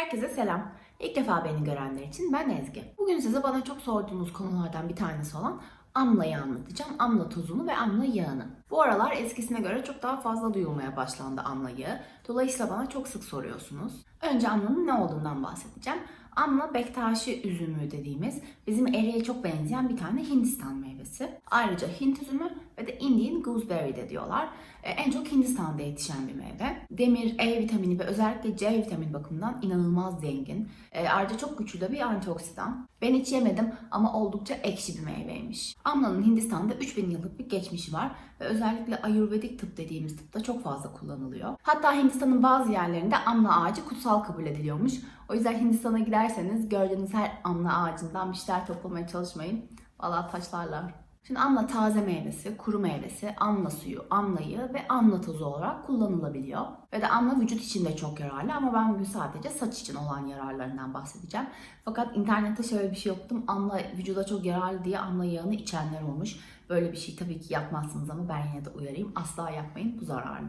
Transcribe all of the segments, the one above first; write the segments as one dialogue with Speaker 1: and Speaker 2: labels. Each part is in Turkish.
Speaker 1: Herkese selam. İlk defa beni görenler için ben Ezgi. Bugün size bana çok sorduğunuz konulardan bir tanesi olan amlayı anlatacağım. Amla tozunu ve amla yağını. Bu aralar eskisine göre çok daha fazla duyulmaya başlandı amla yağı. Dolayısıyla bana çok sık soruyorsunuz. Önce amlanın ne olduğundan bahsedeceğim. Amla bektaşi üzümü dediğimiz bizim eriğe çok benzeyen bir tane Hindistan meyvesi. Ayrıca Hint üzümü ve de Indian gooseberry de diyorlar. Ee, En çok Hindistan'da yetişen bir meyve. Demir, E vitamini ve özellikle C vitamini bakımından inanılmaz zengin. Ee, Ayrıca çok güçlü de bir antioksidan. Ben hiç yemedim ama oldukça ekşi bir meyveymiş. Amlanın Hindistan'da 3000 yıllık bir geçmişi var ve özellikle Ayurvedik tıp dediğimiz tıpta çok fazla kullanılıyor. Hatta Hindistan'ın bazı yerlerinde amla ağacı kutsal kabul ediliyormuş. O yüzden Hindistan'a giderseniz gördüğünüz her amla ağacından bir şeyler toplamaya çalışmayın. Vallahi taşlarlar. Şimdi amla taze meyvesi, kuru meyvesi, amla suyu, amlayı ve amla tozu olarak kullanılabiliyor. Ve de amla vücut için de çok yararlı ama ben bugün sadece saç için olan yararlarından bahsedeceğim. Fakat internette şöyle bir şey okudum. Amla vücuda çok yararlı diye amla yağını içenler olmuş. Böyle bir şey tabii ki yapmazsınız ama ben yine de uyarayım. Asla yapmayın bu zararlı.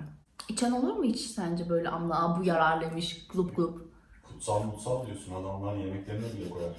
Speaker 1: İçen olur mu hiç sence böyle amla "Aa, bu yararlıymış glup glup?
Speaker 2: Kutsal mutsal diyorsun adamlar yemeklerine bile koyar.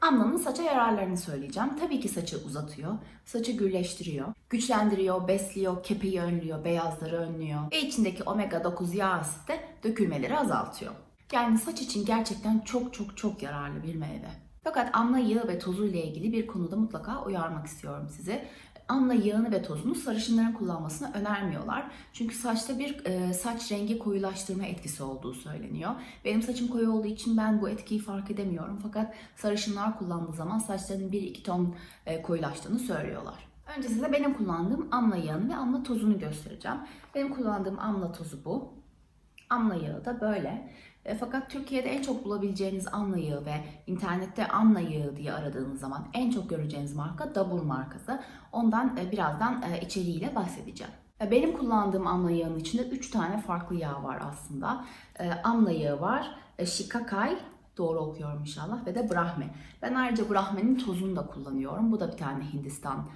Speaker 1: Amlanın saça yararlarını söyleyeceğim. Tabii ki saçı uzatıyor, saçı gürleştiriyor, güçlendiriyor, besliyor, kepeği önlüyor, beyazları önlüyor ve içindeki omega 9 yağ asit de dökülmeleri azaltıyor. Yani saç için gerçekten çok çok çok yararlı bir meyve. Fakat amla yağı ve tozu ile ilgili bir konuda mutlaka uyarmak istiyorum sizi. Amla yağını ve tozunu sarışınların kullanmasını önermiyorlar. Çünkü saçta bir e, saç rengi koyulaştırma etkisi olduğu söyleniyor. Benim saçım koyu olduğu için ben bu etkiyi fark edemiyorum. Fakat sarışınlar kullandığı zaman saçlarının 1-2 ton e, koyulaştığını söylüyorlar. Önce size benim kullandığım amla yağını ve amla tozunu göstereceğim. Benim kullandığım amla tozu bu. Amla yağı da böyle. E, fakat Türkiye'de en çok bulabileceğiniz amla yağı ve internette amla yağı diye aradığınız zaman en çok göreceğiniz marka Dabur markası. Ondan e, birazdan e, içeriğiyle bahsedeceğim. E, Benim kullandığım amla yağının içinde 3 tane farklı yağ var aslında. E, Amla yağı var, e, doğru okuyorum inşallah ve de brahmi. Ben ayrıca brahmenin tozunu da kullanıyorum. Bu da bir tane Hindistan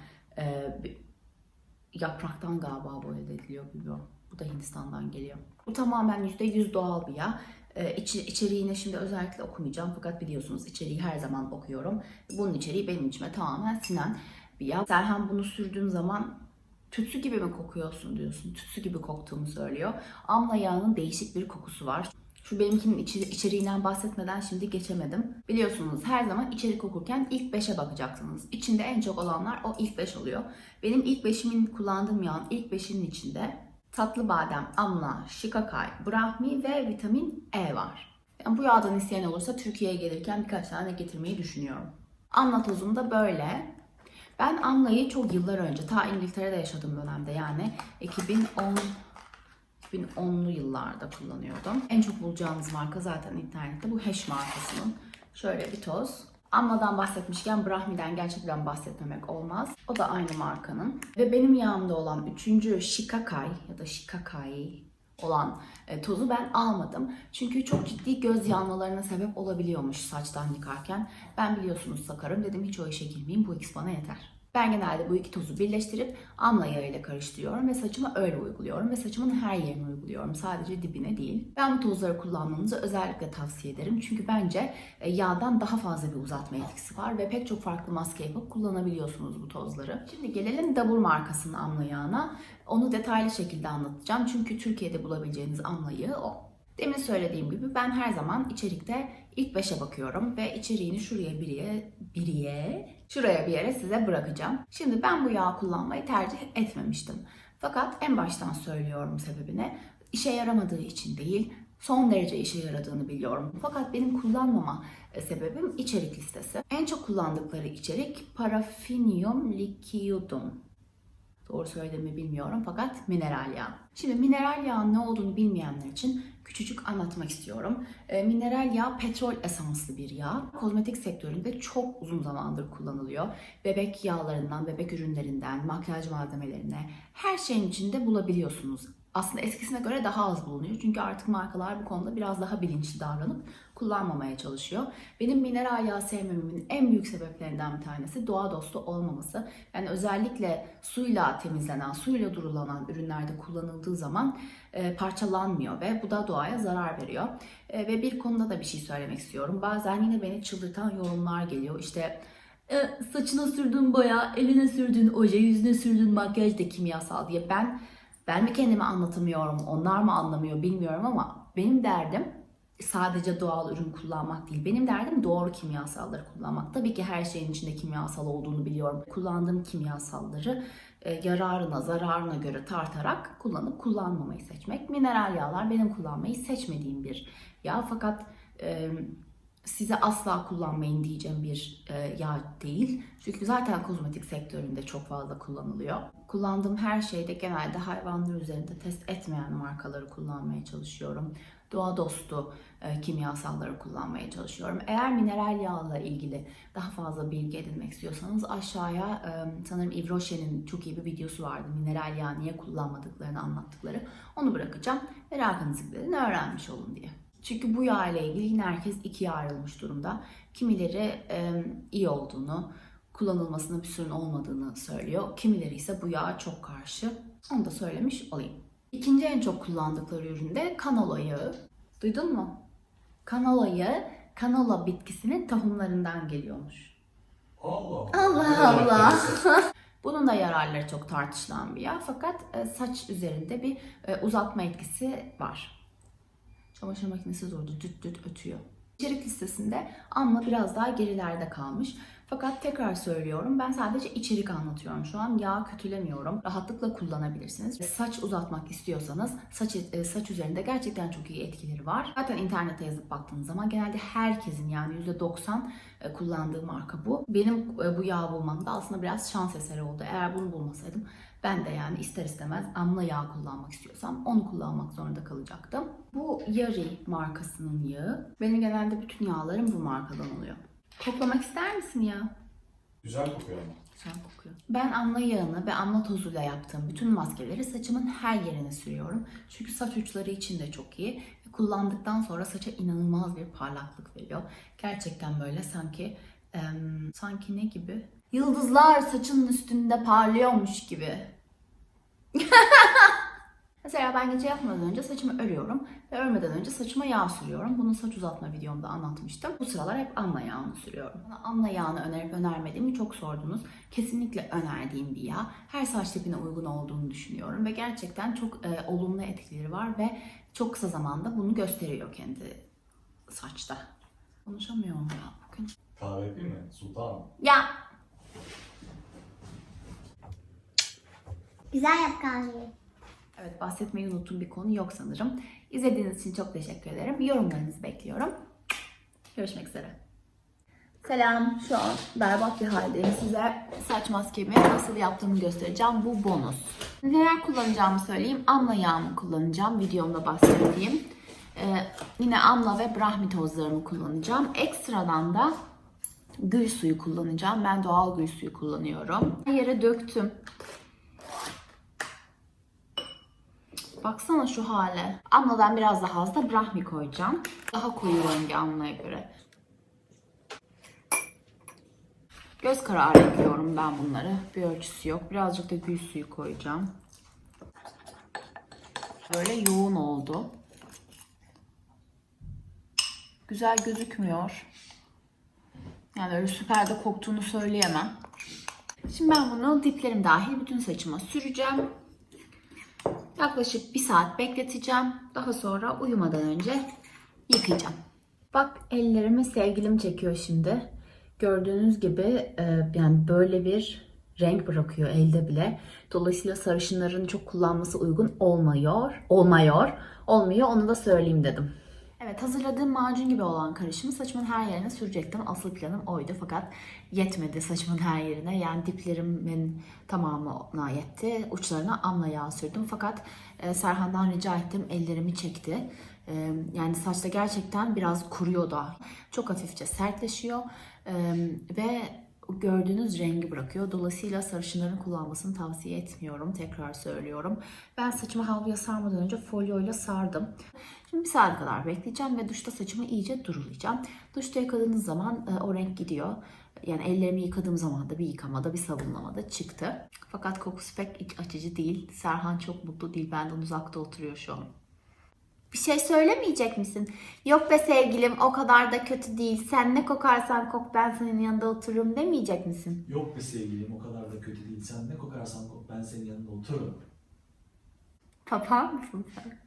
Speaker 1: yapraktan galiba bu elde ediliyor bilmiyorum. Bu da Hindistan'dan geliyor. Bu tamamen %100 doğal bir yağ. Ee, içi, içeriğini şimdi özellikle okumayacağım fakat biliyorsunuz içeriği her zaman okuyorum. Bunun içeriği benim içime tamamen sinen bir yağ. Serhan bunu sürdüğün zaman tütsü gibi mi kokuyorsun diyorsun. Tütsü gibi koktuğumu söylüyor. Amla yağının değişik bir kokusu var. Şu benimkinin içi, içeriğinden bahsetmeden şimdi geçemedim. Biliyorsunuz her zaman içerik okurken ilk 5'e bakacaksınız. İçinde en çok olanlar o ilk 5 oluyor. Benim ilk 5'imin kullandığım yağın ilk 5'inin içinde tatlı badem, amla, shikakai, brahmi ve vitamin E var. Yani bu yağdan isteyen olursa Türkiye'ye gelirken birkaç tane getirmeyi düşünüyorum. Amla tozum da böyle. Ben amlayı çok yıllar önce, ta İngiltere'de yaşadığım dönemde yani 2010 2010'lu yıllarda kullanıyordum. En çok bulacağınız marka zaten internette bu Heş markasının. Şöyle bir toz. Amla'dan bahsetmişken Brahmi'den gerçekten bahsetmemek olmaz. O da aynı markanın. Ve benim yağımda olan üçüncü Shikakai ya da Shikakai olan e, tozu ben almadım. Çünkü çok ciddi göz yanmalarına sebep olabiliyormuş saçtan yıkarken. Ben biliyorsunuz sakarım dedim hiç o işe girmeyeyim bu ikisi bana yeter. Ben genelde bu iki tozu birleştirip amla yağıyla karıştırıyorum ve saçıma öyle uyguluyorum ve saçımın her yerine uyguluyorum. Sadece dibine değil. Ben bu tozları kullanmanızı özellikle tavsiye ederim. Çünkü bence e, yağdan daha fazla bir uzatma etkisi var ve pek çok farklı maske yapıp kullanabiliyorsunuz bu tozları. Şimdi gelelim Dabur markasının amla yağına. Onu detaylı şekilde anlatacağım. Çünkü Türkiye'de bulabileceğiniz amla yağı o. Demin söylediğim gibi ben her zaman içerikte ilk 5'e bakıyorum ve içeriğini şuraya biriye, biriye, şuraya bir yere size bırakacağım. Şimdi ben bu yağı kullanmayı tercih etmemiştim. Fakat en baştan söylüyorum sebebini. İşe yaramadığı için değil, son derece işe yaradığını biliyorum. Fakat benim kullanmama e, sebebim içerik listesi. En çok kullandıkları içerik Paraffinium liquidum. Doğru söylediğimi bilmiyorum fakat mineral yağ. Şimdi mineral yağın ne olduğunu bilmeyenler için küçücük anlatmak istiyorum. E, mineral yağ petrol esanslı bir yağ. Kozmetik sektöründe çok uzun zamandır kullanılıyor. Bebek yağlarından, bebek ürünlerinden, makyaj malzemelerine her şeyin içinde bulabiliyorsunuz. Aslında eskisine göre daha az bulunuyor. Çünkü artık markalar bu konuda biraz daha bilinçli davranıp kullanmamaya çalışıyor. Benim mineral yağ sevmememin en büyük sebeplerinden bir tanesi doğa dostu olmaması. Yani özellikle suyla temizlenen, suyla durulanan ürünlerde kullanıldığı zaman e, parçalanmıyor ve bu da doğaya zarar veriyor. E, ve bir konuda da bir şey söylemek istiyorum. Bazen yine beni çıldırtan yorumlar geliyor. İşte e, saçına sürdüğün boya, eline sürdüğün oje, yüzüne sürdüğün makyaj da kimyasal diye. Ben ben mi kendimi anlatamıyorum, onlar mı anlamıyor bilmiyorum ama benim derdim sadece doğal ürün kullanmak değil. Benim derdim doğru kimyasalları kullanmak. Tabii ki her şeyin içinde kimyasal olduğunu biliyorum. Kullandığım kimyasalları e, yararına, zararına göre tartarak kullanıp kullanmamayı seçmek. Mineral yağlar benim kullanmayı seçmediğim bir yağ fakat size asla kullanmayın diyeceğim bir e, yağ değil. Çünkü zaten kozmetik sektöründe çok fazla kullanılıyor. Kullandığım her şeyde genelde hayvanlar üzerinde test etmeyen markaları kullanmaya çalışıyorum. Doğa dostu e, kimyasalları kullanmaya çalışıyorum. Eğer mineral yağla ilgili daha fazla bilgi edinmek istiyorsanız aşağıya e, sanırım Yves çok iyi bir videosu vardı. Mineral yağ niye kullanmadıklarını anlattıkları. Onu bırakacağım. Merakınızı öğrenmiş olun diye. Çünkü bu yağ ile ilgili yine herkes ikiye ayrılmış durumda. Kimileri e, iyi olduğunu, kullanılmasına bir sorun olmadığını söylüyor. Kimileri ise bu yağa çok karşı. Onu da söylemiş olayım. İkinci en çok kullandıkları ürün de kanola yağı. Duydun mu? Kanola yağı, kanola bitkisinin tohumlarından geliyormuş.
Speaker 2: Allah
Speaker 1: Allah Allah. Bunun da yararları çok tartışılan bir yağ fakat saç üzerinde bir uzatma etkisi var. Çamaşır makinesi durdu, düt düt ötüyor. İçerik listesinde ama biraz daha gerilerde kalmış. Fakat tekrar söylüyorum ben sadece içerik anlatıyorum şu an. Yağ kötülemiyorum. Rahatlıkla kullanabilirsiniz. Saç uzatmak istiyorsanız saç e, saç üzerinde gerçekten çok iyi etkileri var. Zaten internete yazıp baktığınız zaman genelde herkesin yani %90 e, kullandığı marka bu. Benim e, bu yağ bulmam da aslında biraz şans eseri oldu. Eğer bunu bulmasaydım ben de yani ister istemez amla yağ kullanmak istiyorsam onu kullanmak zorunda kalacaktım. Bu Yari markasının yağı. Benim genelde bütün yağlarım bu markadan oluyor. Koklamak ister misin ya?
Speaker 2: Güzel kokuyor ama.
Speaker 1: Güzel kokuyor. Ben amla yağını ve amla tozuyla yaptığım bütün maskeleri saçımın her yerine sürüyorum. Çünkü saç uçları için de çok iyi. Ve kullandıktan sonra saça inanılmaz bir parlaklık veriyor. Gerçekten böyle sanki em, sanki ne gibi? Yıldızlar saçının üstünde parlıyormuş gibi. Mesela ben gece yatmadan önce saçımı örüyorum ve örmeden önce saçıma yağ sürüyorum. Bunu saç uzatma videomda anlatmıştım. Bu sıralar hep amla yağını sürüyorum. Bana amla yağını önerip önermediğimi çok sordunuz. Kesinlikle önerdiğim bir yağ. Her saç tipine uygun olduğunu düşünüyorum ve gerçekten çok e, olumlu etkileri var ve çok kısa zamanda bunu gösteriyor kendi saçta. Konuşamıyorum ya bugün.
Speaker 2: Kahve yapayım mı? Sultanım.
Speaker 1: Ya
Speaker 3: Güzel yap kahveyi.
Speaker 1: Evet bahsetmeyi unuttuğum bir konu yok sanırım. İzlediğiniz için çok teşekkür ederim. Yorumlarınızı bekliyorum. Görüşmek üzere. Selam. Şu an berbat bir haldeyim. Size saç maskemi nasıl yaptığımı göstereceğim. Bu bonus. Neler kullanacağımı söyleyeyim. Amla yağımı kullanacağım. Videomda bahsettiğim. Ee, yine amla ve brahmi tozlarımı kullanacağım. Ekstradan da gül suyu kullanacağım. Ben doğal gül suyu kullanıyorum. Yere döktüm. Baksana şu hale. Amladan biraz daha az da brahmi koyacağım. Daha koyu rengi amlaya göre. Göz kararı ekliyorum ben bunları. Bir ölçüsü yok. Birazcık da gül suyu koyacağım. Böyle yoğun oldu. Güzel gözükmüyor. Yani öyle süper de koktuğunu söyleyemem. Şimdi ben bunu diplerim dahil bütün saçıma süreceğim. Yaklaşık bir saat bekleteceğim. Daha sonra uyumadan önce yıkayacağım. Bak ellerimi sevgilim çekiyor şimdi. Gördüğünüz gibi e, yani böyle bir renk bırakıyor elde bile. Dolayısıyla sarışınların çok kullanması uygun olmuyor. Olmuyor. Olmuyor onu da söyleyeyim dedim. Evet hazırladığım macun gibi olan karışımı saçımın her yerine sürecektim. Asıl planım oydu fakat yetmedi saçımın her yerine. Yani diplerimin tamamına yetti. Uçlarına amla yağ sürdüm. Fakat e, Serhan'dan rica ettim ellerimi çekti. E, yani saçta gerçekten biraz kuruyor da. Çok hafifçe sertleşiyor. E, ve gördüğünüz rengi bırakıyor. Dolayısıyla sarışınların kullanmasını tavsiye etmiyorum. Tekrar söylüyorum. Ben saçımı havluya sarmadan önce folyoyla sardım. Şimdi bir saat kadar bekleyeceğim ve duşta saçımı iyice durulayacağım. Duşta yıkadığınız zaman e, o renk gidiyor. Yani ellerimi yıkadığım zaman da bir yıkamada, bir sabunlamada çıktı. Fakat kokusu pek iç açıcı değil. Serhan çok mutlu değil. Benden uzakta oturuyor şu an. Bir şey söylemeyecek misin? Yok be sevgilim o kadar da kötü değil. Sen ne kokarsan kok ben senin yanında otururum demeyecek misin?
Speaker 3: Yok be sevgilim o kadar da kötü değil. Sen ne kokarsan kok ben senin yanında otururum.
Speaker 1: Papağan mısın sen?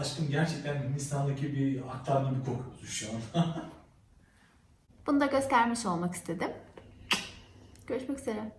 Speaker 3: Aşkım gerçekten Hindistan'daki bir aktar gibi kokuyorsun şu an.
Speaker 1: Bunu da göstermiş olmak istedim. Görüşmek üzere.